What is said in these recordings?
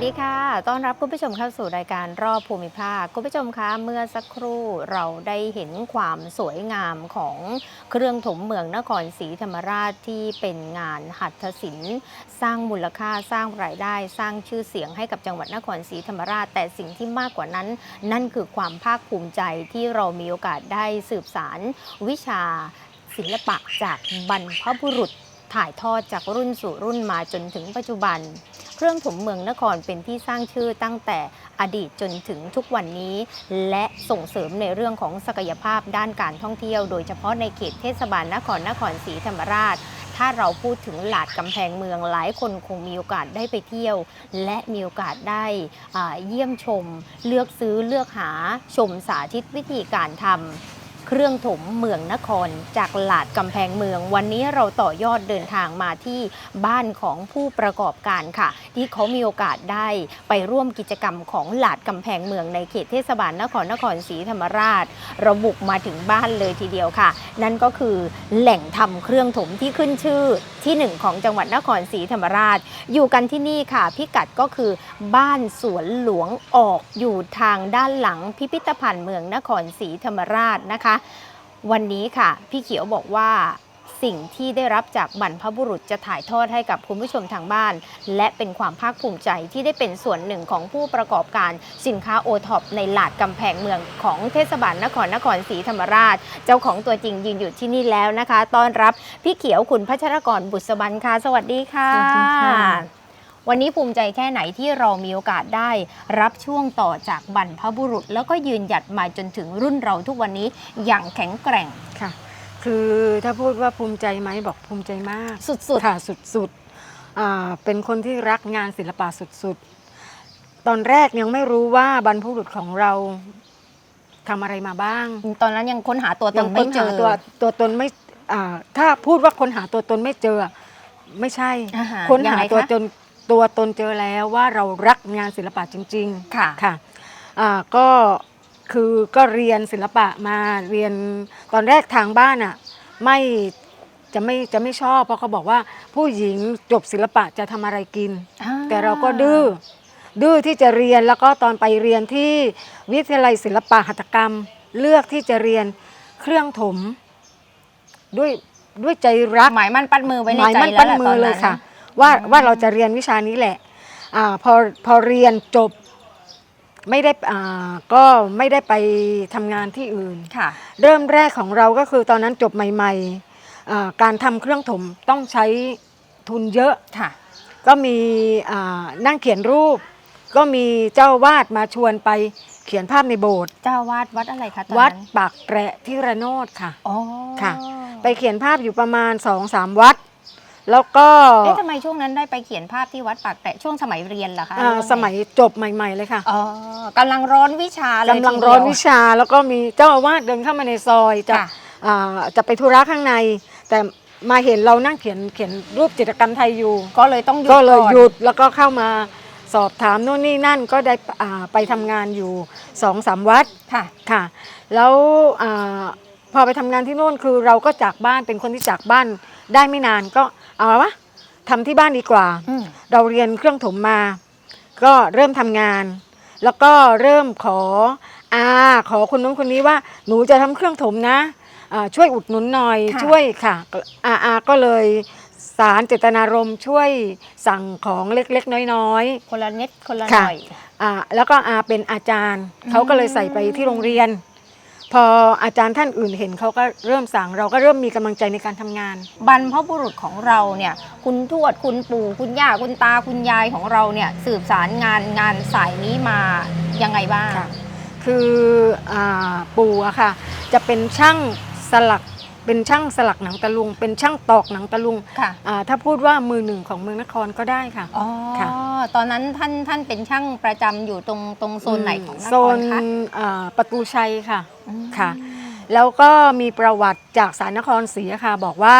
วัสดีค่ะ ต้อนรับคุณผู้ชมเข้าสู่รายการรอบภูมิภาค คุณผู้ชมคะ เมื่อสักครู่เราได้เห็นความสวยงามของเครื่องถมเมืองนครศรีธรรมราชที่เป็นงานหัตถศิลป์สร้างมูลค่าสร้างรายได้ สร้างชื่อเสียงให้กับจังหวัดนครศรีธรรมราช แต่สิ่งที่มากกว่านั้น นั่นคือความภาคภูมิใจที่เรามีโอกาสได้สืบสารวิชาศิลปะจากบรรพบุรุษถ่ายทอดจากรุ่นสู่รุ่นมาจนถึงปัจจุบัน เครื่องถมเมืองนครเป็นที่สร้างชื่อตั้งแต่อดีตจนถึงทุกวันนี้ และส่งเสริมในเรื่องของศักยภาพด้านการท่องเที่ยว โดยเฉพาะในเขตเทศบาลนครนครศรีธรรมราช ถ้าเราพูดถึงหลาดกำแพงเมืองหลายคนคงมีโอกาสได้ไปเที่ยว และมีโอกาสได้เยี่ยมชม เลือกซื้อเลือกหาชมสาธิตวิธีการทำ เครื่องถมเมืองนคร จากหลาดกำแพงเมือง วันนี้เราต่อยอดเดินทางมาที่บ้านของผู้ประกอบการค่ะ ที่เขามีโอกาสได้ไปร่วมกิจกรรมของหลาดกำแพงเมืองในเขตเทศบาลนครนครศรีธรรมราชราบุกมาถึงบ้านเลยทีเดียวค่ะ นั่นก็คือแหล่งทำเครื่องถมที่ขึ้นชื่อที่หนึ่งของจังหวัดนครศรีธรรมราช อยู่กันที่นี่ค่ะ พิกัดก็คือบ้านสวนหลวงออกอยู่ทางด้านหลังพิพิธภัณฑ์เมืองนครศรีธรรมราชนะคะวันนี้ค่ะ พี่เขียวบอกว่าสิ่งที่ได้รับจากบรรพบุรุษจะถ่ายทอดให้กับคุณผู้ชมทางบ้าน และเป็นความภาคภูมิใจที่ได้เป็นส่วนหนึ่งของผู้ประกอบการสินค้าโอท็อปในหลาดกำแพงเมืองของเทศบาลนครนครศรีธรรมราช เจ้าของตัวจริงยืนอยู่ที่นี่แล้วนะคะ ต้อนรับพี่เขียวคุณพัชรกรบุษบันค่ะ สวัสดีค่ะสวัสดีค่ะ วันนี้ภูมิใจแค่ไหนที่เรามีโอกาสได้ รับช่วงต่อจากบรรพบุรุษ แล้วก็ยืนหยัดมาจนถึงรุ่นเราทุกวันนี้อย่างแข็งแกร่งค่ะ คือถ้าพูดว่าภูมิใจไหมบอกภูมิใจมากสุดค่ะสุดๆอ่าเป็นคนที่รักงานศิลปะสุดๆ ตอนแรกยังไม่รู้ว่าบรรพบุรุษของเราทำอะไรมาบ้างๆตอนนั้นยังค้นหาตัวตยันงไม่ค้นเจหาอตัวตัวตนไม่อ่าถ้าพูดว่าคนหาตัวตนไม่เจอ ไม่ใช่อ่าฮะค้นยังหาไงคะตัวตน ตัวตนเจอแล้วว่าเรารักงานศิลปะจริง ๆ ค่ะ ค่ะอ่าก็คือก็เรียนศิลปะมาเรียนตอนแรกทางบ้านอะไม่จะไม่จะไม่ชอบ เพราะเขาบอกว่าผู้หญิงจบศิลปะจะทำอะไรกินแต่เราก็ดื้อดื้อที่จะเรียนแล้วก็ตอนไปเรียนที่วิทยาลัยศิลปะหัตถกรรม เลือกที่จะเรียนเครื่องถม ด้วยด้วยใจรักหมายมั่นปั้นมือไว้ในหมายใจมั่นแล้วปั้นแหละมืตออนเลยนั้นค่ะ ว่าว่าเราจะเรียนวิชานี้แหละอาพอพอเรียนจบไม่ได้อ่าก็ไม่ได้ไปทำงานที่อื่น ค่ะ เริ่มแรกของเราก็คือตอนนั้นจบใหม่ๆอ่าการทำเครื่องถมต้องใช้ทุนเยอะ ค่ะ ก็มีอ่านั่งเขียนรูป ก็มีเจ้าวาดมาชวนไปเขียนภาพในโบสถ์เจ้าวาดวัดอะไรคะตอนวัดนั้นปากแตระที่ระโนดค่ะ อ๋อ ค่ะ ไปเขียนภาพอยู่ประมาณสองสามวัด แล้วก็เอ๊ะทำไมช่วงนั้นได้ไปเขียนภาพที่วัดปากแตะช่วงสมัยเรียนเหรอคะอ่าหรือว่าไงสมัยจบใหม่ ๆ เลยค่ะอ๋อกำลังร้อนวิชาเลยกำลังทีเดียวร้อนวิชาแล้วก็มีเจ้าอาวาสเดินเข้ามาในซอยจะค่ะอ่าจะไปธุระข้างใน แต่มาเห็นเรานั่งเขียนเขียนรูปจิตรกรรมไทยอยู่ ก็เลยต้องหยุดก็เลยก่อนหยุดแล้วก็เข้ามาสอบถามโน่นนี่นั่นก็ได้อ่าไปทำงานอยู่สองสามวัดค่ะค่ะ แล้วอาพอไปทำงานที่โน่นคือเราก็จากบ้านเป็นคนที่จากบ้านได้ไม่นานก็ เอาวะทำที่บ้านดีกว่า อืม เราเรียนเครื่องถมมา ก็เริ่มทำงาน แล้วก็เริ่มขออาขอคนนู้นคนนี้ว่า หนูจะทำเครื่องถมนะอ่าช่วยอุดหนุนหน่อยค่ะ ช่วยค่ะอาอาก็เลยสารเจตนารมณ์ช่วยสั่งของเล็กๆ น้อยคนละนิดคนละหค่ะน่อย ๆอ่าแล้วก็อาเป็นอาจารย์อืมเขาก็เลยใส่ไปที่โรงเรียน พออาจารย์ท่านอื่นเห็นเขาก็เริ่มสั่งเราก็เริ่มมีกำลังใจในการทำงาน บรรพบุรุษของเราเนี่ยคุณทวดคุณปู่คุณย่าคุณตาคุณยายของเราเนี่ยสืบสารงานงานสายนี้มายังไงบ้าง ค่ะ คืออาปู่อะค่ะ จะเป็นช่างสลัก เป็นช่างสลักหนังตะลุง เป็นช่างตอกหนังตะลุงค่ะอ่าถ้าพูดว่ามือหนึ่งของเมืองนครก็ได้ค่ะ อ๋อค่ะ ตอนนั้นท่านท่านเป็นช่างประจำอยู่ตรงตรงโซนไหนของนโซครนคะอ่าประตูชัยค่ะ อืม ค่ะ แล้วก็มีประวัติจากสารนครศรีอะค่ะบอกว่า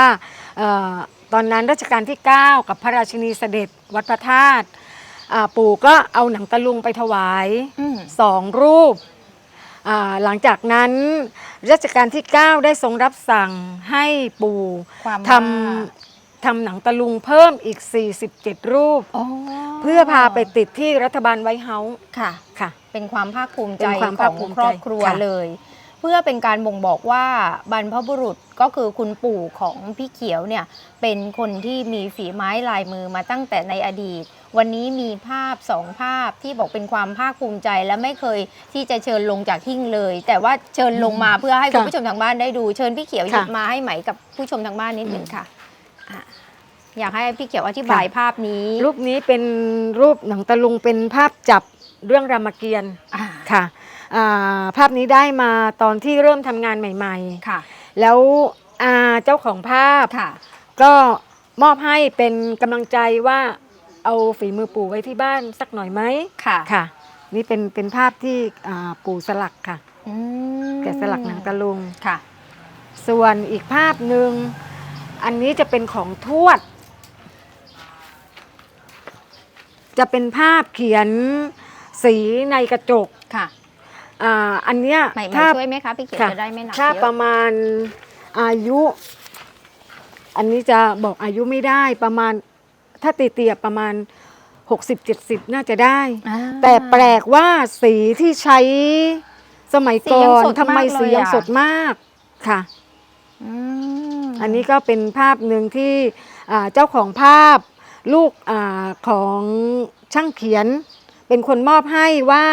เออตอนนั้นรัชกาลที่ 9 กับพระราชินีเสด็จวัดพระธาตุอ่าปู่ก็เอาหนังตะลุงไปถวายอืม สองรูปอ่า หลังจากนั้นรัชกาลที่ 9 ได้ทรงรับสั่งให้ปู่ความทำทำหนังตะลุงเพิ่มอีก 47 รูปอ๋อเพื่อพาไปติดที่รัฐบาลไวท์เฮาส์ค่ะค่ะ เป็นความภาคภูมิใจเป็นความขภาอคงภูมิใจครอบครัวค่ะเลย เพื่อเป็นการบ่งบอกว่าบรรพบุรุษก็คือคุณปู่ของพี่เขียวเนี่ยเป็นคนที่มีฝีไม้ลายมือมาตั้งแต่ในอดีต วันนี้มีภาพสองภาพที่บอกเป็นความภาคภูมิใจและไม่เคยที่จะเชิญลงจากหิ้งเลย แต่ว่าเชิญลงมาเพื่อให้คุณค่ะผู้ชมทางบ้านได้ดู เชิญพี่เขียวหยิบค่ะมาให้ไหมกับผู้ชมทางบ้านนิดหนึ่งค่ะอะอยากให้พี่เขียวอธิบายภาพนี้ รูปนี้เป็นรูปหนังตะลุงเป็นภาพจับเรื่องรามเกียรติ์อ่าค่ะอ่าภาพนี้ได้มาตอนที่เริ่มทำงานใหม่ค่ะๆแล้วอาเจ้าของภาพค่ะก็มอบให้เป็นกำลังใจว่า เอาฝีมือปู่ไว้ที่บ้านสักหน่อยไหมค่ะค่ะ นี่เป็นเป็นภาพที่อ่าปู่สลักค่ะ อืมแกะสลักหนังตะลุง ค่ะ ส่วนอีกภาพหนึ่งอันนี้จะเป็นของทวด จะเป็นภาพเขียนสีในกระจกค่ะอ่าอันเนี้ยใหม่ถ้ามาช่วยไหมคะพี่เขียวค่ะ จะได้ไม่หนักถ้าเยปอะระมาณอายุ อันนี้จะบอกอายุไม่ได้ประมาณ ถ้าตีเตียบประมาณ 60-70 น่าจะได้ อ่า แต่แปลกว่าสีที่ใช้สมัยก่สียังอนสดทำไมมากเลยสียังอะ สดมากค่ะ อืม อันนี้ก็เป็นภาพหนึ่งที่อ่าเจ้าของภาพลูกอาของช่างเขียน เป็นคนมอบให้ว่า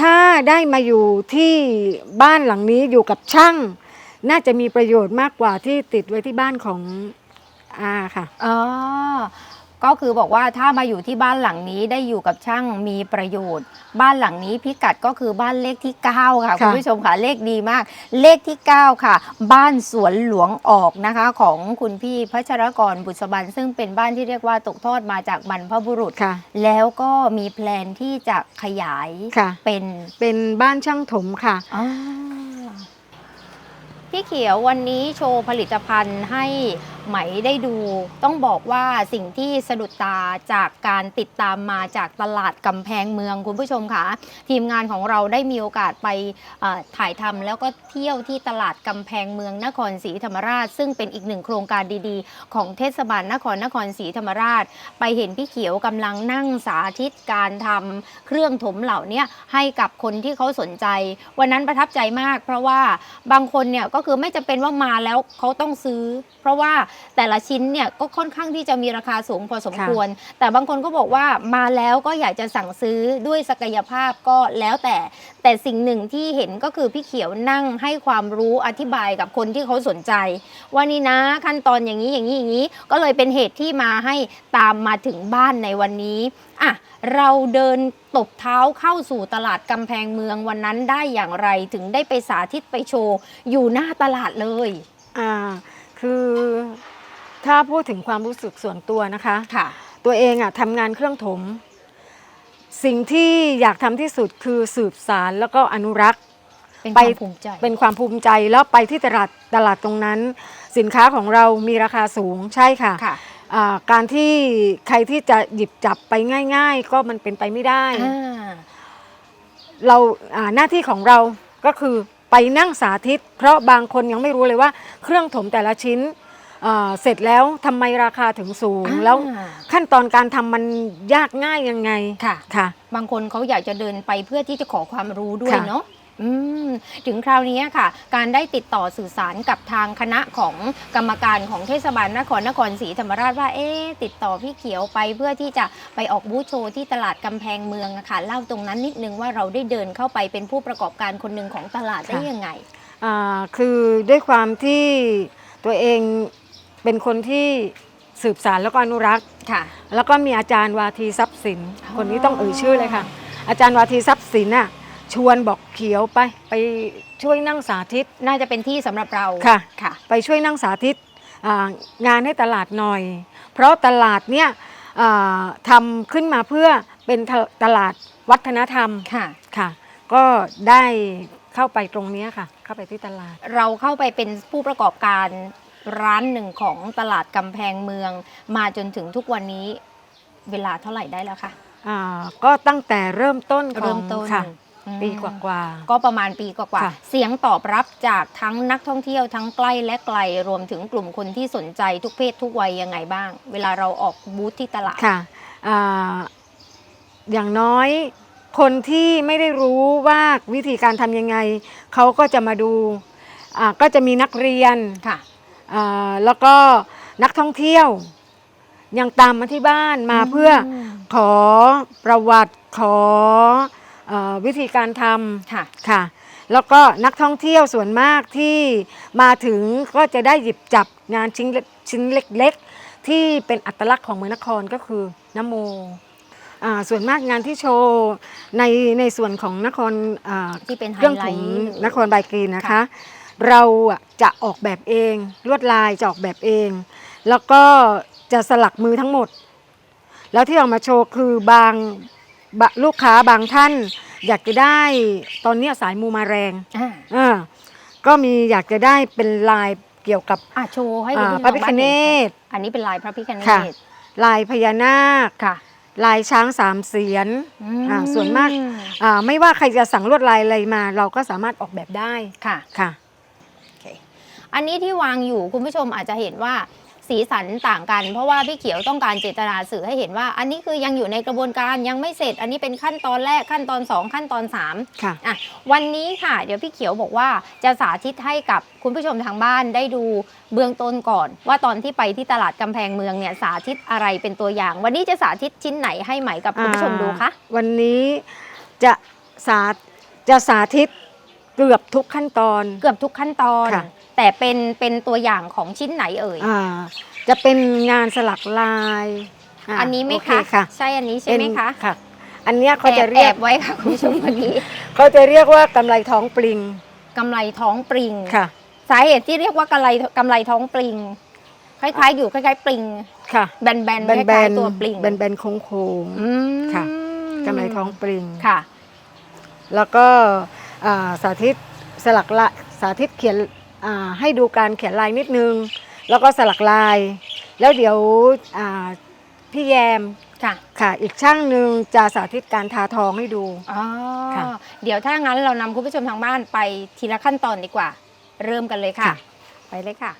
ถ้าได้มาอยู่ที่บ้านหลังนี้อยู่กับช่าง น่าจะมีประโยชน์มากกว่าที่ติดไว้ที่บ้านของอาค่ะ อ๋อ ก็คือบอกว่าถ้ามาอยู่ที่บ้านหลังนี้ได้อยู่กับช่างมีประโยชน์ บ้านหลังนี้พิกัดก็คือบ้านเลขที่9ค่ะค่ะคุณผู้ชมค่ะเลขดีมาก เลขที่ 9 ค่ะ บ้านสวนหลวงออกนะคะ ของคุณพี่พัชรกรบุษบันซึ่งเป็นบ้านที่เรียกว่าตกทอดมาจากบรรพบุรุษค่ะ แล้วก็มีแพลนที่จะขยายค่ะเป็นเป็นบ้านช่างถมค่ะอ่าพี่เขียววันนี้โชว์ผลิตภัณฑ์ให้ ไหมได้ดู ต้องบอกว่าสิ่งที่สะดุดตาจากการติดตามมาจากตลาดกำแพงเมืองคุณผู้ชมค่ะทีมงานของเราได้มีโอกาสไปถ่ายทำแล้วก็เที่ยวที่ตลาดกำแพงเมืองนครศรีธรรมราช ซึ่งเป็นอีกหนึ่งโครงการดีๆ ของเทศบาลนครนครศรีธรรมราช ไปเห็นพี่เขียวกำลังนั่งสาธิตการทำเครื่องถมเหล่านี้ให้กับคนที่เขาสนใจ วันนั้นประทับใจมาก เพราะว่าบางคนเนี่ยก็คือไม่จำเป็นว่ามาแล้วเขาต้องซื้อ เพราะว่าแต่ละชิ้นเนี่ยก็ค่อนข้างที่จะมีราคาสูงพอสมควร แต่บางคนก็บอกว่ามาแล้วก็อยากจะสั่งซื้อด้วยศักยภาพก็แล้วแต่ แต่สิ่งหนึ่งที่เห็นก็คือพี่เขียวนั่งให้ความรู้อธิบายกับคนที่เขาสนใจ ว่านี่นะขั้นตอนอย่างนี้อย่างนี้อย่างนี้ ก็เลยเป็นเหตุที่มาให้ตามมาถึงบ้านในวันนี้อะเราเดินตบเท้าเข้าสู่ตลาดกำแพงเมืองวันนั้นได้อย่างไรถึงได้ไปสาธิตไปโชว์ อยู่หน้าตลาดเลย อ่า คือถ้าพูดถึงความรู้สึกส่วนตัวนะคะค่ะ ตัวเองอะทำงานเครื่องถม สิ่งที่อยากทำที่สุดคือสืบสารแล้วก็อนุรักษ์ เป็นคไป วามภูมิใจ เป็นความภูมิใจแล้วไปที่ตลาดตลาดตรงนั้น สินค้าของเรามีราคาสูงใช่ค่ะ ค่ะ อ่าการที่ใครที่จะหยิบจับไปง่าย ๆ ก็มันเป็นไปไม่ได้ อ่า เราอ่าหน้าที่ของเราก็คือ ไปนั่งสาธิต เพราะบางคนยังไม่รู้เลยว่าเครื่องถมแต่ละชิ้นเอ่อเสร็จแล้วทำไมราคาถึงสูง แล้วอ่าขั้นตอนการทำมันยากง่ายยังไงค่ะ ค่ะ บางคนเขาอยากจะเดินไปเพื่อที่จะขอความรู้ด้วยค่ะ เนาะ อืมถึงคราวนี้ค่ะ การได้ติดต่อสื่อสารกับทางคณะของกรรมการของเทศบาลนครนครศรีธรรมราชว่าเอ๊ะติดต่อพี่เขียวไปเพื่อที่จะไปออกบูธโชว์ที่ตลาดกำแพงเมืองอะค่ะเล่าตรงนั้นนิดนึงว่าเราได้เดินเข้าไปเป็นผู้ประกอบการคนหนึ่งของตลาดได้ค่ะยังไงอ่าคือด้วยความที่ตัวเองเป็นคนที่สืบสารแล้วก็อนุรักษ์ค่ะ แล้วก็มีอาจารย์วาทีทรัพย์สินอ๋อคนนี้ต้องเอ่ยชื่อเลยค่ะ อาจารย์วาทีทรัพย์สินน่ะ ชวนบอกเขียวไป ไปช่วยนั่งสาธิต น่าจะเป็นที่สำหรับเราค่ะ ค่ะ ไปช่วยนั่งสาธิตอ่างานให้ตลาดหน่อย เพราะตลาดเนี่ยอ่าทำขึ้นมาเพื่อเป็นตตลาดวัฒนธรรมค่ะ ค่ะ ก็ได้เข้าไปตรงเนี้ยค่ะ เข้าไปที่ตลาด เราเข้าไปเป็นผู้ประกอบการร้านหนึ่งของตลาดกำแพงเมือง มาจนถึงทุกวันนี้เวลาเท่าไหร่ได้แล้วคะ อ่าก็ตั้งแต่เริ่มต้นของเริ่มต้น ค่ะอืม ปีกว่า ก็ประมาณปีกว่าค่ะๆ เสียงตอบรับจากทั้งนักท่องเที่ยวทั้งใกล้และไกลรวมถึงกลุ่มคนที่สนใจทุกเพศทุกวัยยังไงบ้าง เวลาเราออกบูธที่ตลาด ๆค่ะอ่าอย่างน้อยคนที่ไม่ได้รู้ว่าวิธีการทำยังไง เขาก็จะมาดูอ่าก็จะมีนักเรียน ค่ะ อ่าแล้วก็นักท่องเที่ยว ยังตามมาที่บ้านมาเพื่อขอประวัติขอ เออวิธีการทำค่ะค่ะ แล้วก็นักท่องเที่ยวส่วนมากที่มาถึงก็จะได้หยิบจับงานชิ้นเล็กชิ้นเล็กๆ ที่เป็นอัตลักษณ์ของเมืองนครก็คือนโมอ่าส่วนมากงานที่โชว์ในในส่วนของนครอ่า ที่เป็นไฮเครื่องไลถุงท์ นครบายกรีนนะคะ ค่ะ เราอะจะออกแบบเองลวดลายจะออกแบบเอง แล้วก็จะสลักมือทั้งหมด แล้วที่เอามาโชว์คือบาง บะลูกค้าบางท่าน อยากจะได้ตอนเนี้ยสายมูมาแรงอ่าอ่าก็มีอยากจะได้เป็นลายเกี่ยวกับอะโชว์ให้อ่าคุณผู้ชมพระพิฆบ้านเนห็นศอันนี้เป็นลายพระพิฆเนค่ะศลายพญานาค ค่ะลายช้างสามเสียนอ่าส่วนมากอือ่าไม่ว่าใครจะสั่งลวดลายอะไรมา เราก็สามารถออกแบบได้ค่ะ ค่ะ อันนี้ที่วางอยู่คุณผู้ชมอาจจะเห็นว่า สีสันต่างกัน เพราะว่าพี่เขียวต้องการเจตนาสื่อให้เห็นว่า อันนี้คือยังอยู่ในกระบวนการยังไม่เสร็จ อันนี้เป็นขั้นตอนแรกขั้นตอน 2 ขั้นตอน3ค่ะอะวันนี้ค่ะเดี๋ยวพี่เขียวบอกว่าจะสาธิตให้กับคุณผู้ชมทางบ้านได้ดูเบื้องต้นก่อน ว่าตอนที่ไปที่ตลาดกำแพงเมืองเนี่ยสาธิตอะไรเป็นตัวอย่าง วันนี้จะสาธิตชิ้นไหนให้ไหมกับคุณผู้ชมดูคะอ่าวันนี้จะสาจะสาธิตเกือบทุกขั้นตอน เกือบทุกขั้นตอนค่ะ แต่เป็นเป็นตัวอย่างของชิ้นไหนเอ่ย อ่าจะเป็นงานสลักลายาอันนี้ไหมโอคะค่ะใช่อันนี้ใช่ไหมคะเป็นค่ะ อันเนี้ยเขาจะแอบเรียแอกบไว้ค่ะคุณผู้ชมเมื่อกี้ เขาจะเรียกว่ากำไรท้องปลิงกำไรท้องปลิง ค่ะสาเหตุที่เรียกว่ากำไรกำไรท้องปลิง คล้ายๆ อยู่คล้ายๆปลิง ค่ะแบนๆแบคนแบล้ายนๆตัวปลิงแบนแบนๆโค้งโค้ง อืมค่ะกำไรท้องปลิง ค่ะ แล้วก็อ่าสาธิตสลักลายสาธิตเขียนอ่า ให้ดูการเขียนลายนิดนึง แล้วก็สลักลาย แล้วเดี๋ยวอ่าพี่แยมค่ะ ค่ะ อีกช่างหนึ่งจะสาธิตการทาทองให้ดูอ๋อค่ะเดี๋ยวถ้างั้นเรานำคุณผู้ชมทางบ้านไปทีละขั้นตอนดีกว่า เริ่มกันเลยค่ะค่ะไปเลยค่ะ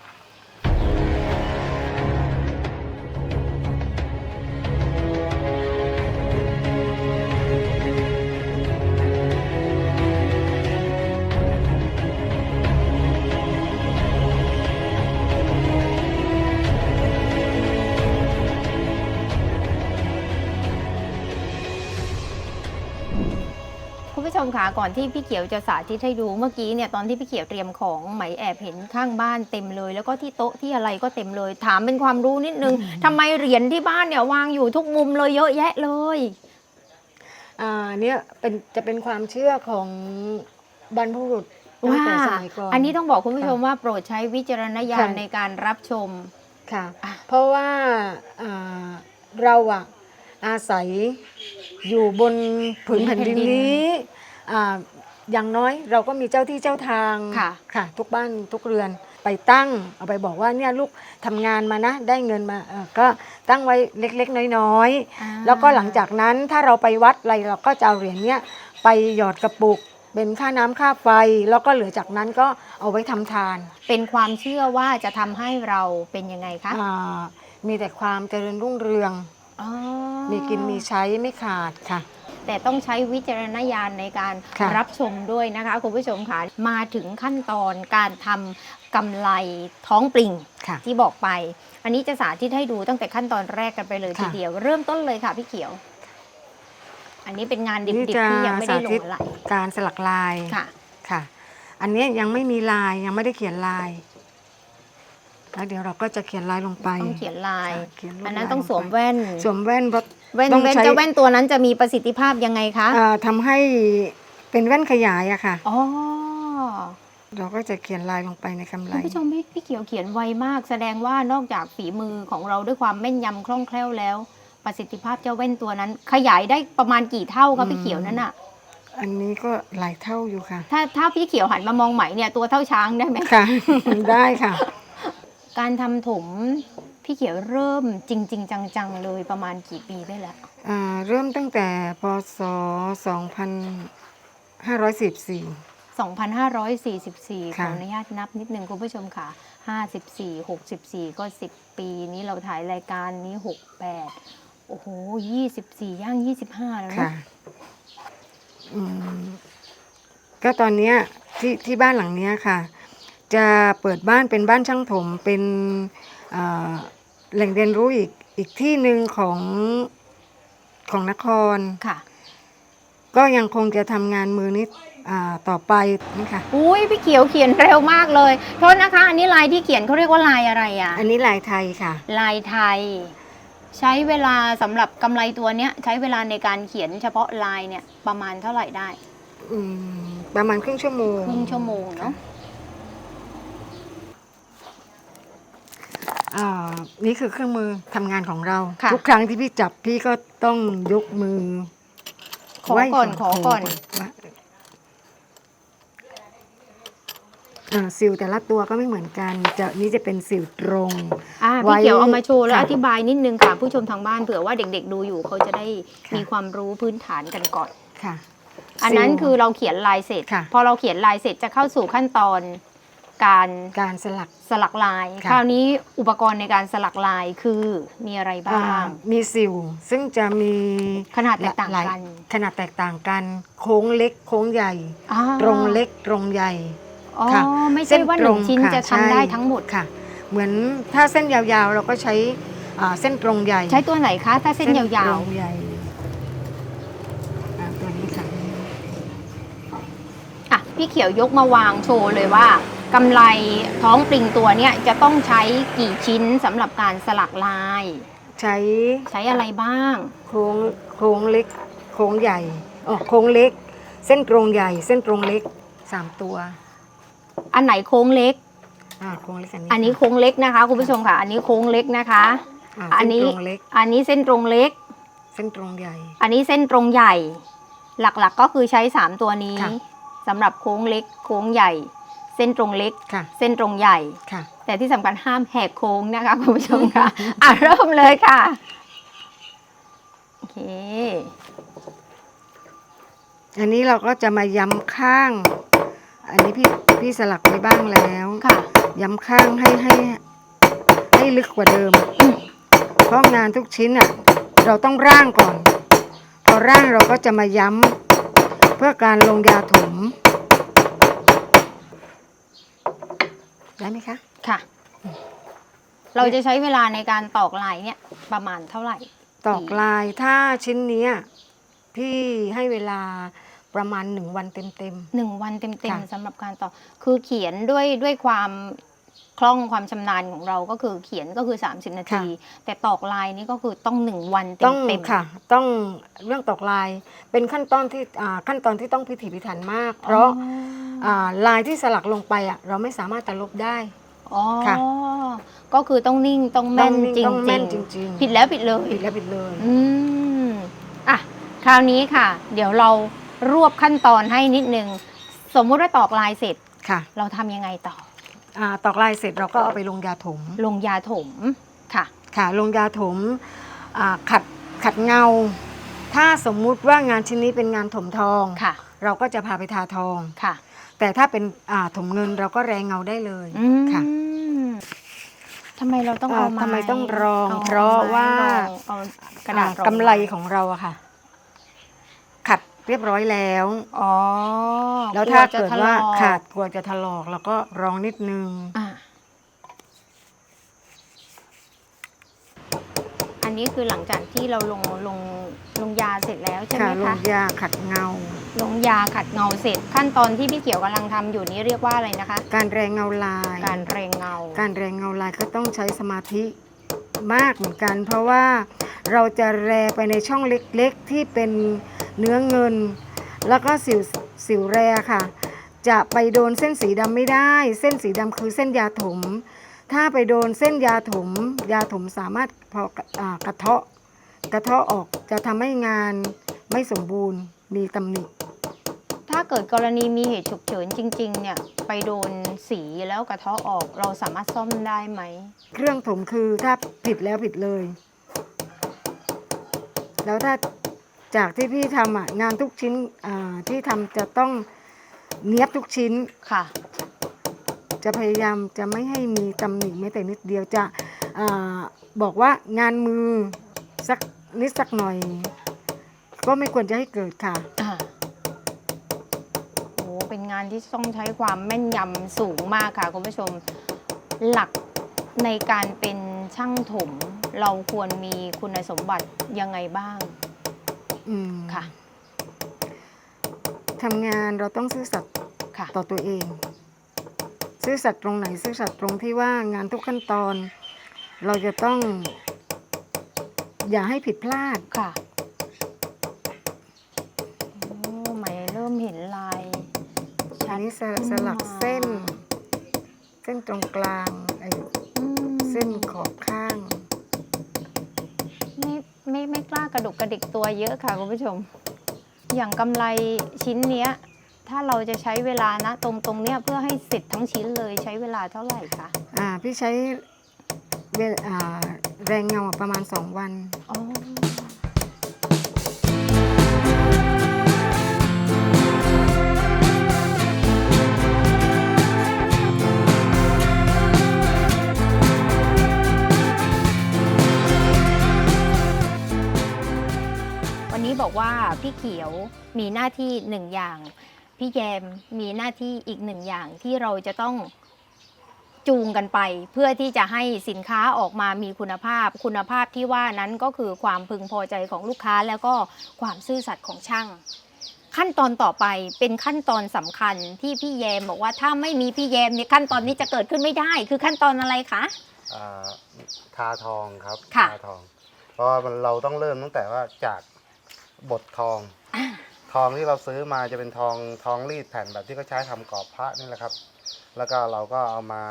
ชมคะก่อนที่พี่เขียวจะสาธิตให้ดูเมื่อกี้เนี่ยตอนที่พี่เขียวเตรียมของไหมแอบเห็นข้างบ้านเต็มเลย แล้วก็ที่โต๊ะที่อะไรก็เต็มเลย ถามเป็นความรู้นิดนึงทำไมเหรียญที่บ้านเนี่ยวางอยู่ทุกมุมเลยเยอะแยะเลย อ่าเนี่ยเป็นจะเป็นความเชื่อของบรรพบุรุษตั้งว่าแต่สมัยก่อน อันนี้ต้องบอกคุณผู้ชมว่าโปรดใช้วิจารณญาณค่ะ ในการรับชม ค่ะ อะ เพราะว่าอ่าเราอะอาศัยอยู่บนผืนแผ่นดินนี้ อ่าอย่างน้อยเราก็มีเจ้าที่เจ้าทางค่ะค่ะทุกบ้านทุกเรือนไปตั้งเอาไปบอกว่าเนี่ยลูกทำงานมานะ ได้เงินมาเอ่อก็ตั้งไว้เล็กๆ น้อยๆอ่าแล้วก็หลังจากนั้นถ้าเราไปวัดอะไรเราก็จะเอาเหรียญเนี้ยไปหยอดกระปุก เป็นค่าน้ำค่าไฟ แล้วก็เหลือจากนั้นก็เอาไว้ทำทาน เป็นความเชื่อว่าจะทำให้เราเป็นยังไงคะอ่ามีแต่ความเจริญรุ่งเรือง อ๋อมีกินมีใช้ไม่ขาดค่ะ แต่ต้องใช้วิจารณญาณในการค่ะรับชมด้วยนะคะคุณผู้ชมค่ะมาถึงขั้นตอนการทำกำไรท้องปลิงค่ะ ที่บอกไป อันนี้จะสาธิตให้ดูตั้งแต่ขั้นตอนแรกกันไปเลยค่ะทีเดียว เริ่มต้นเลยค่ะพี่เขียว อันนี้เป็นงานดินี่บจะๆที่ยังไม่ได้ลสางธิตอะไรการสลักลายค่ะ ค่ะ อันนี้ยังไม่มีลายยังไม่ได้เขียนลาย แล้วเดี๋ยวเราก็จะเขียนลายลงไปต้องเขียนลายค่ะเขียนลวดอันนั้นลายต้องลงไปสวมแว่นสวมแว่นเพราะ แว่นต้องแว่นใช้ เจ้าแว่นตัวนั้นจะมีประสิทธิภาพยังไงคะอ่าทำให้เป็นแว่นขยายอะค่ะ อ๋อเราก็จะเขียนลายลงไปในกำไรคุณผู้ชมพี่พี่เขียวเขียนไวมาก แสดงว่านอกจากฝีมือของเราด้วยความแม่นยำคล่องแคล่วแล้ว ประสิทธิภาพเจ้าแว่นตัวนั้น ขยายได้ประมาณกี่เท่าคะพี่เขียวนั่นอะอันนี้ก็หลายเท่าอยู่ค่ะ ถ้าถ้าพี่เขียวหันมามองไหมเนี่ยตัวเท่าช้างได้ไหม ค่ะ ได้ค่ะ การทำถมพี่เขียวเริ่มจริง ๆ จังๆ เลยประมาณกี่ปีได้แล้วอ่าเริ่มตั้งแต่พศ 2514 2544ขค่ะออนุญาตนับนิดนึงคุณผู้ชมค่ะ 54 64 ก็ 10 ปีนี้เราถ่ายรายการนี้ 68 โอ้โห 24 ย่าง 25 แล้วค่ะนะอืมก็ตอนเนี้ยที่ที่บ้านหลังเนี้ยค่ะ จะเปิดบ้านเป็นบ้านช่างถมเป็นอ่าแหล่งเรียนรู้อีกอีกที่หนึ่งของของนครค่ะ ก็ยังคงจะทำงานมือนี้อ่าต่อไปนี่ค่ะอุ้ยพี่เขียวเขียนเร็วมากเลยโทษนะคะ อันนี้ลายที่เขียนเขาเรียกว่าลายอะไรอะอันนี้ลายไทยค่ะ ลายไทย ใช้เวลาสำหรับกำไรตัวเนี้ย ใช้เวลาในการเขียนเฉพาะลายเนี่ยประมาณเท่าไหร่ได้อืมประมาณครึ่งชั่วโมงครึ่งชั่วโมงเนาะ อ่านี่คือเครื่องมือทำงานของเรา ค่ะ ทุกครั้งที่พี่จับพี่ก็ต้องยกมือขอไหว้ก่อนขอก่อน ว่าอ่าสิวแต่ละตัวก็ไม่เหมือนกัน จะนี่จะเป็นสิวตรง อ่าไว้พี่เขียวเอามาโชว์แล้วค่ะอธิบายนิดนึงค่ะ ผู้ชมทางบ้านเผื่อว่าเด็กๆ ดูอยู่เขาจะได้ค่ะ มีความรู้พื้นฐานกันก่อน ค่ะอันนั้นสิว คือเราเขียนลายเสร็จ ค่ะ พอเราเขียนลายเสร็จจะเข้าสู่ขั้นตอน การการสลัก สลักลาย ค่ะ คราวนี้อุปกรณ์ในการสลักลายคือมีอะไรบ้าอ่าง มีสิว ซึ่งจะมีขนาดแตกต่างหลยกันขนาดแตกต่างกัน โค้งเล็กโค้งใหญ่ อ่าตรงเล็กตรงใหญ่ อ๋อค่ะไม่ใช่ว่าหนึ่งชิ้นค่จะทำใช่ได้ทั้งหมด ค่ะ เหมือนถ้าเส้นยาวๆ เราก็ใช้อ่าเส้นตรงใหญ่ใช้ตัวไหนคะ ถ้าเส้นยาวตรงใหญ่อ่าตัวนี้ค่ะ ๆอะพี่เขียวยกมาวางโชว์เลยว่า กำไรท้องปลิงตัวเนี้ยจะต้องใช้กี่ชิ้นสำหรับการสลักลาย ใช้ใช้อะไรบ้าง โค้งโค้งเล็ก โค้งใหญ่อ๋อโค้งเล็ก เส้นตรงใหญ่ เส้นตรงเล็กสามตัวอันไหนโค้งเล็ก อ่าโค้งเล็กอันนี้อันนี้โค้งเล็กนะคะคุณผู้ชมค่ะ อันนี้โค้งเล็กนะคะอ่าอันนี้ เส้นตรงเล็ก อันนี้เส้นตรงเล็ก เส้นตรงใหญ่ อันนี้เส้นตรงใหญ่ หลักๆก็คือใช้ 3 ตัวนี้ค่ะ สำหรับโค้งเล็ก โค้งใหญ่ เส้นตรงเล็ก ค่ะ เส้นตรงใหญ่ ค่ะ แต่ที่สำคัญห้ามแหกโค้งนะคะคุณผู้ชมค่ะ อะเริ่มเลยค่ะ โอเค อันนี้เราก็จะมาย้ำข้าง อันนี้พี่พี่สลักไปบ้างแล้วค่ะ ย้ำข้างให้ให้ให้ลึกกว่าเดิม เพราะงานทุกชิ้นอะ เราต้องร่างก่อน พอร่างเราก็จะมาย้ำเพื่อการลงยาถม ได้ไหมคะ ค่ะ เราจะใช้เวลาในการตอกลายเนี่ย ประมาณเท่าไหร่ ตอกลายถ้าชิ้นเนี้ยพี่ให้เวลาประมาณหนึ่งวันเต็มหนึ่งวันเต็มค่ะ ๆสำหรับการตอกคือเขียนด้วยด้วยความ คล่องความชำนาญของเราก็คือเขียนก็คือ 30 นาที แต่ตอกลายนี่ก็คือต้องหนึ่งวันเๆต้องต็มๆค่ะ ต้องเรื่องตอกลายเป็นขั้นตอนที่อ่าขั้นตอนที่ต้องพิถีพิถันมาก เพราะอ๋อาลายที่สลักลงไปอะเราไม่สามารถจะลบได้อ๋อค่ะก็คือต้องนิ่งต้องแม่นต้องนิ่งจริงต้องแม่นๆจริงๆผิดแล้วผิดเลยผิดแล้วผิดเลยอืมอะคราวนี้ค่ะ เดี๋ยวเรารวบขั้นตอนให้นิดนึง สมมุติว่าตอกลายเสร็จค่ะ เราทำยังไงต่อ อ่าตอกลายเสร็จเราก็เอาไปลงยาถม ลงยาถมค่ะ ค่ะ ลงยาถมอ่าขัดขัดเงา ถ้าสมมุติว่างานชิ้นนี้เป็นงานถมทอง ค่ะ เราก็จะพาไปทาทอง ค่ะ แต่ถ้าเป็นอ่าถมเงินเราก็แรงเงาได้เลยอืมค่ะ ทำไมเราต้องอ่าเอาไม้ทำไมต้องรองอเพราะไม้ว่ารองเอากระดาษรองอ่ากำไรของเราอะค่ะขัด เรียบร้อยแล้ว อ๋อแล้วถ้ากลัจะเกิดว่าถลอกขาดกลัวจะถลอกเราก็รองนิดนึงอะอันนี้คือหลังจากที่เราลงลงลงยาเสร็จแล้วใช่ไหค่ะมลคะงยาขัดเงา ลงยาขัดเงาเสร็จ ขั้นตอนที่พี่เขียวกำลังทำอยู่นี้เรียกว่าอะไรนะคะ การแรงเงาลาย การเรงเงา การแรงเงาลายก็ต้องใช้สมาธิมากเหมือนกัน เพราะว่าเราจะแรไปในช่องเล็กๆที่เป็น เนื้อเงิน แล้วก็สิวสิวแรค่ะ จะไปโดนเส้นสีดำไม่ได้ เส้นสีดำคือเส้นยาถม ถ้าไปโดนเส้นยาถม ยาถมสามารถพอากระเทาะกระเทาะออกจะทำให้งานไม่สมบูรณ์มีตำหนิถ้าเกิดกรณีมีเหตุฉุกเฉินจริง ๆ เนี่ยไปโดนสีแล้วกระเทาะออกเราสามารถซ่อมได้ไหม เครื่องถมคือถ้าผิดแล้วผิดเลย แล้วถ้า จากที่พี่ทำอะงานทุกชิ้นอ่าที่ทำจะต้องเนียบทุกชิ้น ค่ะ จะพยายามจะไม่ให้มีตำหนิแม้แต่นิดเดียวจะอาบอกว่างานมือสักนิดสักหน่อย ก็ไม่ควรจะให้เกิดค่ะ อ่าโอ้เป็นงานที่ต้องใช้ความแม่นยำสูงมากค่ะคุณผู้ชม หลักในการเป็นช่างถม เราควรมีคุณสมบัติยังไงบ้าง อืมค่ะ ทำงานเราต้องซื่อสัตย์ค่ะ ต่อตัวเอง ซื่อสัตย์ตรงไหน ซื่อสัตย์ตรงที่ว่างานทุกขั้นตอน เราจะต้อง อย่าให้ผิดพลาด ค่ะโอ้ใหม่เริ่มเห็นลาย อัชันดนี้สขึ้นสลักมาเส้น เส้นตรงกลางไอ้อืมเส้นขอบข้างไม่ไม่ไม่ กล้ากระดุกกระดิกตัวเยอะค่ะคุณผู้ชม อย่างกำไรชิ้นเนี้ย ถ้าเราจะใช้เวลานะ ตรงตรงเนี้ยเพื่อให้เสร็จทั้งชิ้นเลยใช้เวลาเท่าไหร่คะอ่าพี่ใช้เวลอ่าแรงเงาประมาณ 2 วันอ๋อ วันนี้บอกว่าพี่เขียวมีหน้าที่หนึ่งอย่าง พี่แยมมีหน้าที่อีกหนึ่งอย่างที่เราจะต้องจูงกันไป เพื่อที่จะให้สินค้าออกมามีคุณภาพ คุณภาพที่ว่านั้นก็คือความพึงพอใจของลูกค้าแล้วก็ความซื่อสัตย์ของช่าง ขั้นตอนต่อไปเป็นขั้นตอนสำคัญที่พี่แยมบอกว่าถ้าไม่มีพี่แยมเนี่ยขั้นตอนนี้จะเกิดขึ้นไม่ได้ คือขั้นตอนอะไรคะอ่าทาทองครับค่ะทาทองเพราะว่ามันเราต้องเริ่มตั้งแต่ว่าจาก บดทองอ่าทองที่เราซื้อมาจะเป็นทองทองรีดแผ่นแบบที่เขาใช้ทำกรอบพระนี่แหละครับ แล้วก็เราก็เอามา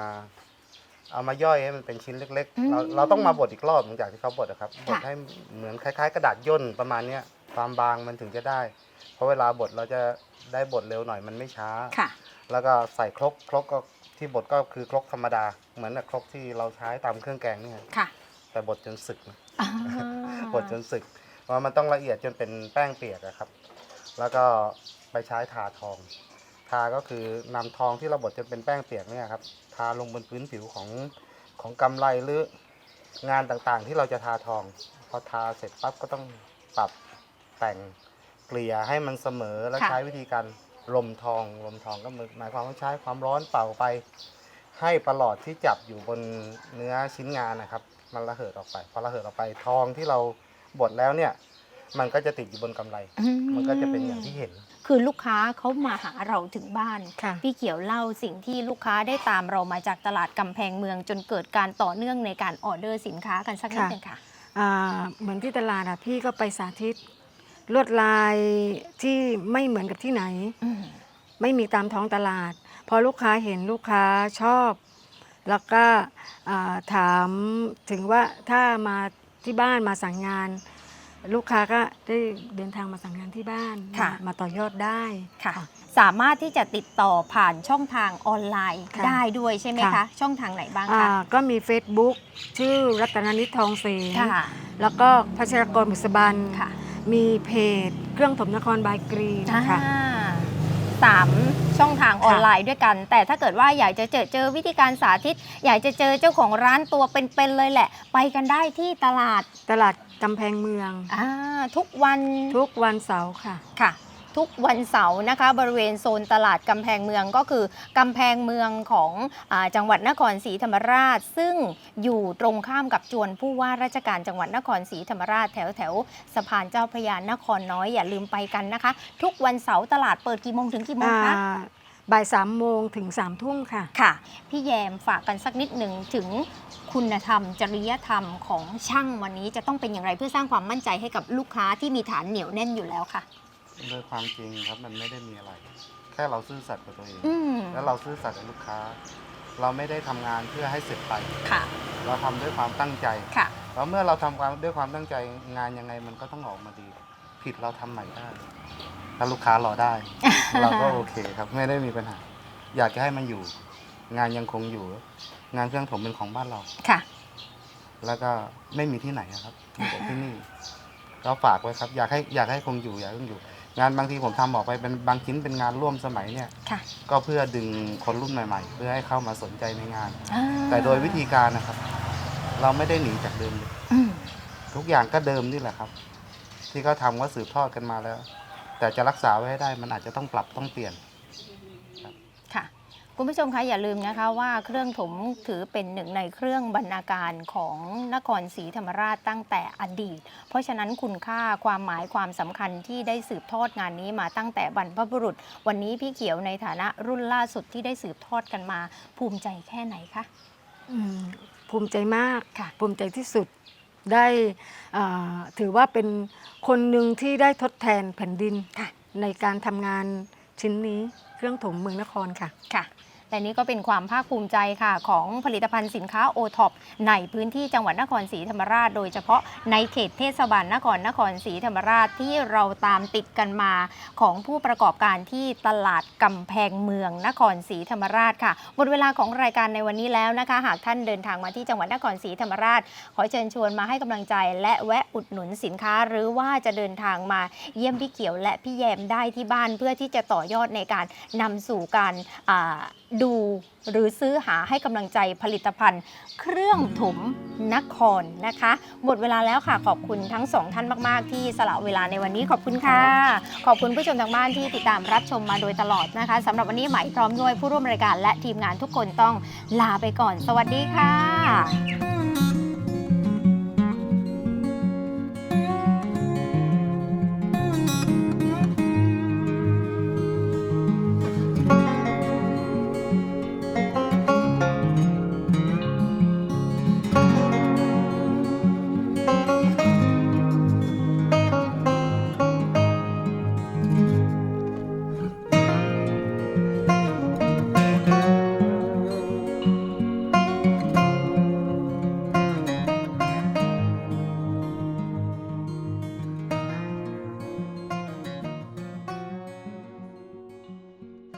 เอามาย่อยให้มันเป็นชิ้นเล็กอืมๆเราเราต้องมาบดอีกรอบหลังจากที่เขาบดนะครับบดค่ะให้เหมือนคล้าย ๆ กระดาษย่นประมาณเนี้ยความบางมันถึงจะได้ เพราะเวลาบดเราจะได้บดเร็วหน่อยมันไม่ช้าค่ะแล้วก็ใส่ครกครกก็ที่บดก็คือครกธรรมดา เหมือนกับครกที่เราใช้ตามเครื่องแกงนี่ครับค่ะแต่บดจนสึกนะอ่าบดจนสึก เพราะมันต้องละเอียดจนเป็นแป้งเปียกอะครับ แล้วก็ไปใช้ทาทอง ทาก็คือนำทองที่เราบดจนเป็นแป้งเปียกเนี่ยครับทาลงบนพื้นผิวของของกำไรหรืองานต่างๆที่เราจะทาทอง พอทาเสร็จปั๊บก็ต้องปรับแต่งเกลี่ยให้มันเสมอแล้วค่ะ ใช้วิธีการลมทองลมทองก็หมายความว่าใช้ความร้อนเป่าไป ให้ประหลอดที่จับอยู่บนเนื้อชิ้นงานนะครับ มันระเหยออกไป พอระเหยออกไปทองที่เรา บดแล้วเนี่ย มันก็จะติดอยู่บนกำไร อืมันก็จะเป็นอย่างที่เห็น คือลูกค้าเขามาหาเราถึงบ้าน ค่ะ พี่เขียวเล่าสิ่งที่ลูกค้าได้ตามเรามาจากตลาดกำแพงเมืองจนเกิดการต่อเนื่องในการออเดอร์สินค้ากันสักนิดค่ะ หนึงค่ะ อ่าเหมือนที่ตลาดอะพี่ก็ไปสาธิต ลวดลายที่ไม่เหมือนกับที่ไหน อืมไม่มีตามท้องตลาด พอลูกค้าเห็นลูกค้าชอบ แล้วก็อ่าถามถึงว่าถ้ามา ที่บ้านมาสั่งงาน ลูกค้าก็ได้เดินทางมาสั่งงานที่บ้านค่ะ มามาต่อยอดได้ ค่ะ สามารถที่จะติดต่อผ่านช่องทางออนไลน์ค่ะได้ด้วยใช่ไหมคะค่ะช่องทางไหนบ้างอ่าคะก็มี Facebook ชื่อรัตนนิตทองเสนค่ะแล้วก็พัชรกรบุษบัน ค่ะมีเพจ เครื่องถมนครบายกรีนค่ะ อ่า 3 ช่องทางออนไลน์ด้วยกัน แต่ถ้าเกิดว่าอยากจะเจอเจอวิธีการสาธิต อยากจะเจอเจ้าของร้านตัวเป็นๆเลยแหละ ไปกันได้ที่ตลาดตลาดกำแพงเมือง อ่าทุกวันทุกวันเสาร์ค่ะ ค่ะ ทุกวันเสาร์นะคะบริเวณโซนตลาดกำแพงเมืองก็คือกำแพงเมืองของอาจังหวัดนครศรีธรรมราช ซึ่งอยู่ตรงข้ามกับจวนผู้ว่าราชการจังหวัดนครศรีธรรมราชแถวแถวสะพานเจ้าพระยานครน้อยอย่าลืมไปกันนะคะ ทุกวันเสาร์ตลาดเปิดกี่โมงถึงกี่โมงอ่าคะบ่ายสามโมงถึงสามทุ่มค่ะค่ะ พี่แยมฝากกันสักนิดหนึ่งถึงคุณธรรม จริยธรรมของช่างวันนี้จะต้องเป็นอย่างไรเพื่อสร้างความมั่นใจให้กับลูกค้าที่มีฐานเหนียวแน่นอยู่แล้วค่ะ โดยความจริงครับมันไม่ได้มีอะไร แค่เราซื่อสัตย์กับตัวเอง อืมแล้วเราซื่อสัตย์กับลูกค้า เราไม่ได้ทำงานเพื่อให้เสร็จไป ค่ะ เราทำด้วยความตั้งใจ ค่ะ แล้วเมื่อเราทำความด้วยความตั้งใจงานยังไงมันก็ต้องออกมาดี ผิดเราทำใหม่ได้ถ้าลูกค้ารอได้ เราก็โอเคครับ ไม่ได้มีปัญหา อยากจะให้มันอยู่ งานยังคงอยู่ งานเครื่องถมเป็นของบ้านเรา ค่ะ แล้วก็ไม่มีที่ไหนอะครับมีแต่ที่นี่ ก็ฝากไว้ครับ อยากให้อยากให้คงอยู่อยากให้คงอยู่ งานบางทีผมทำออกไปเป็นบางชิ้นเป็นงานร่วมสมัยเนี่ยค่ะก็เพื่อดึงคนรุ่นใหม่ ๆ เพื่อให้เข้ามาสนใจในงานอ่าแต่โดยวิธีการนะครับ เราไม่ได้หนีจากเดิมเลยอืมทุกอย่างก็เดิมนี่แหละครับ ที่เขาทำก็สืบทอดกันมาแล้ว แต่จะรักษาไว้ให้ได้มันอาจจะต้องปรับต้องเปลี่ยน ค่ะคุณผู้ชมคะอย่าลืมนะคะว่าเครื่องถมถือเป็นหนึ่งในเครื่องบรรณาการของนครศรีธรรมราชตั้งแต่อดีต เพราะฉะนั้นคุณค่าความหมายความสำคัญที่ได้สืบทอดงานนี้มาตั้งแต่บรรพบุรุษ วันนี้พี่เขียวในฐานะรุ่นล่าสุดที่ได้สืบทอดกันมา ภูมิใจแค่ไหนคะอืมภูมิใจมากค่ะ ภูมิใจที่สุดได้อ่าถือว่าเป็นคนหนึ่งที่ได้ทดแทนแผ่นดินค่ะในการทำงานชิ้นนี้เค รื่องถมเมืองนครค่ะ ค่ะ และนี่ก็เป็นความภาคภูมิใจค่ะ ของผลิตภัณฑ์สินค้าโอท็อปในพื้นที่จังหวัดนครศรีธรรมราช โดยเฉพาะในเขตเทศบาลนครนครศรีธรรมราชที่เราตามติดกันมาของผู้ประกอบการที่ตลาดกำแพงเมืองนครศรีธรรมราชค่ะหมดเวลาของรายการในวันนี้แล้วนะคะ หากท่านเดินทางมาที่จังหวัดนครศรีธรรมราช ขอเชิญชวนมาให้กำลังใจ และแวะอุดหนุนสินค้า หรือว่าจะเดินทางมาเยี่ยมพี่เขียวและพี่แยมได้ที่บ้านเพื่อที่จะต่อยอดในการนำสู่การอ่า ดูหรือซื้อหาให้กำลังใจผลิตภัณฑ์ เครื่องถมนครนะคะ หมดเวลาแล้วค่ะขอบคุณทั้งสองท่านมาก ๆ ที่สละเวลาในวันนี้ขอบคุณค่ะ ขอบคุณผู้ชมทางบ้านที่ติดตามรับชมมาโดยตลอดนะคะสำหรับวันนี้ไหมพร้อมด้วยผู้ร่วมรายการและทีมงานทุกคนต้องลาไปก่อน สวัสดีค่ะ